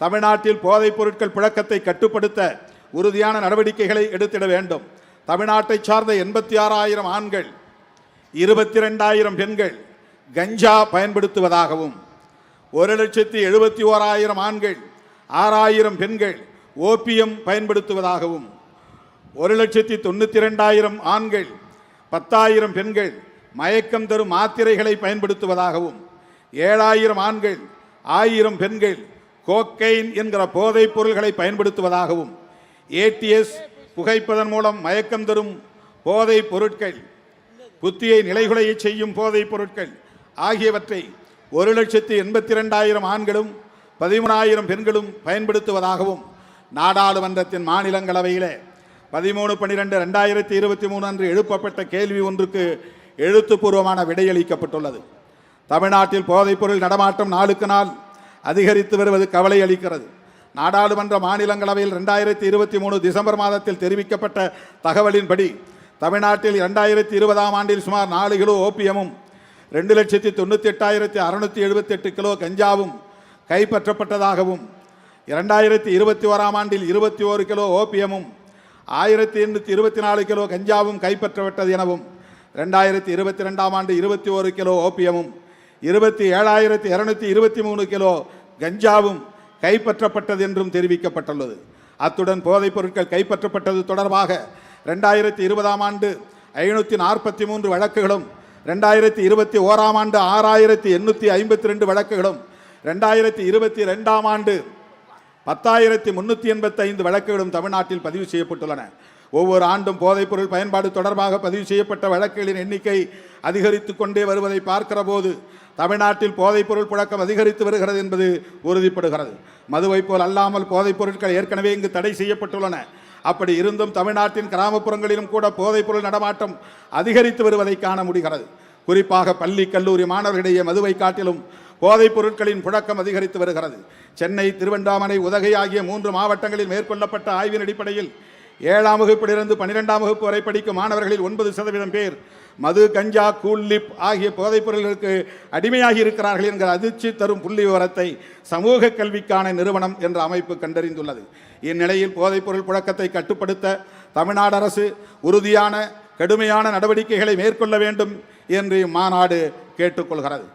தமிழ்நாட்டில் போதைப் பொருட்கள் புழக்கத்தை கட்டுப்படுத்த உறுதியான நடவடிக்கைகளை எடுத்திட வேண்டும். தமிழ்நாட்டை சார்ந்த எண்பத்தி ஆறாயிரம் ஆண்கள் இருபத்தி ரெண்டாயிரம் பெண்கள் கஞ்சா பயன்படுத்துவதாகவும் ஒரு லட்சத்தி எழுபத்தி ஓராயிரம் ஆண்கள் ஆறாயிரம் பெண்கள் ஓபியம் பயன்படுத்துவதாகவும் ஒரு லட்சத்தி தொண்ணூற்றி ரெண்டாயிரம் ஆண்கள் பத்தாயிரம் பெண்கள் மயக்கம் தரும் மாத்திரைகளை பயன்படுத்துவதாகவும் ஏழாயிரம் ஆண்கள் ஆயிரம் பெண்கள் கோக்கைன் என்கிற போதைப் பொருள்களை பயன்படுத்துவதாகவும் ஏடிஎஸ் புகைப்பதன் மூலம் மயக்கம் தரும் போதைப் பொருட்கள் புத்தியை நிலைகுலைய செய்யும் போதைப் பொருட்கள் ஆகியவற்றை ஒரு லட்சத்தி எண்பத்தி ரெண்டாயிரம் ஆண்களும் பதிமூணாயிரம் பெண்களும் பயன்படுத்துவதாகவும் நாடாளுமன்றத்தின் மாநிலங்களவையிலே பதிமூணு பன்னிரெண்டு ரெண்டாயிரத்தி இருபத்தி மூணு அன்று எழுப்பப்பட்ட கேள்வி ஒன்றுக்கு எழுத்துப்பூர்வமான விடையளிக்கப்பட்டுள்ளது. தமிழ்நாட்டில் போதைப்பொருள் நடமாட்டம் நாளுக்கு நாள் அதிகரித்து வருவது கவலை அளிக்கிறது. நாடாளுமன்ற மாநிலங்களவையில் ரெண்டாயிரத்தி இருபத்தி மூணு டிசம்பர் மாதத்தில் தெரிவிக்கப்பட்ட தகவலின்படி தமிழ்நாட்டில் இரண்டாயிரத்தி இருபதாம் ஆண்டில் சுமார் நாலு கிலோ ஓபியமும் ரெண்டு லட்சத்தி தொண்ணூற்றி எட்டாயிரத்தி அறுநூற்றி எழுபத்தெட்டு கிலோ கஞ்சாவும் கைப்பற்றப்பட்டதாகவும் இரண்டாயிரத்தி இருபத்தி ஓராம் ஆண்டில் இருபத்தி ஓரு கிலோ ஓபியமும் ஆயிரத்தி எண்ணூற்றி இருபத்தி நாலு கிலோ கஞ்சாவும் கைப்பற்றப்பட்டது எனவும் ரெண்டாயிரத்தி இருபத்தி ரெண்டாம் ஆண்டு இருபத்தி ஓரு கிலோ ஓபியமும் இருபத்தி ஏழாயிரத்தி இரநூத்தி இருபத்தி மூணு கிலோ கஞ்சாவும் கைப்பற்றப்பட்டது என்றும் தெரிவிக்கப்பட்டுள்ளது. அத்துடன் போதைப் பொருட்கள் கைப்பற்றப்பட்டது தொடர்பாக ரெண்டாயிரத்தி இருபதாம் ஆண்டு ஐநூற்றி நாற்பத்தி மூன்று வழக்குகளும் ரெண்டாயிரத்தி இருபத்தி ஓராம் ஆண்டு ஆறாயிரத்தி எண்ணூற்றி ஐம்பத்தி ரெண்டு வழக்குகளும் ரெண்டாயிரத்தி இருபத்தி ரெண்டாம் ஆண்டு பத்தாயிரத்தி முந்நூற்றி எண்பத்தைந்து வழக்குகளும் தமிழ்நாட்டில் பதிவு செய்யப்பட்டுள்ளன. ஒவ்வொரு ஆண்டும் போதைப்பொருள் பயன்பாடு தொடர்பாக பதிவு செய்யப்பட்ட வழக்குகளின் எண்ணிக்கை அதிகரித்து கொண்டே வருவதை பார்க்கிற போது தமிழ்நாட்டில் போதைப்பொருள் புழக்கம் அதிகரித்து வருகிறது என்பது உறுதிப்படுகிறது. மதுவை போல் அல்லாமல் போதைப் பொருட்கள் ஏற்கனவே இங்கு தடை செய்யப்பட்டுள்ளன. அப்படி இருந்தும் தமிழ்நாட்டின் கிராமப்புறங்களிலும் கூட போதைப்பொருள் நடமாட்டம் அதிகரித்து வருவதை காண முடிகிறது. குறிப்பாக பள்ளி கல்லூரி மாணவர்களிடையே மதுவை காட்டிலும் போதைப் பொருட்களின் புழக்கம் அதிகரித்து வருகிறது. சென்னை திருவண்ணாமலை உதகை ஆகிய மூன்று மாவட்டங்களில் மேற்கொள்ளப்பட்ட ஆய்வின் அடிப்படையில் ஏழாம் வகுப்பிலிருந்து பன்னிரெண்டாம் வகுப்பு வரை படிக்கும் மாணவர்களில் ஒன்பது சதவீதம் பேர் மது கஞ்சா கூல்லிப் ஆகிய போதைப் பொருள்களுக்கு அடிமையாகி இருக்கிறார்கள் என்கிற அதிர்ச்சி தரும் புள்ளி விவரத்தை சமூக கல்விக்கான நிறுவனம் என்ற அமைப்பு கண்டறிந்துள்ளது. இந்நிலையில் போதைப்பொருள் புழக்கத்தை கட்டுப்படுத்த தமிழ்நாடு அரசு உறுதியான கடுமையான நடவடிக்கைகளை மேற்கொள்ள வேண்டும் என்று இம்மாநாடு கேட்டுக்கொள்கிறது.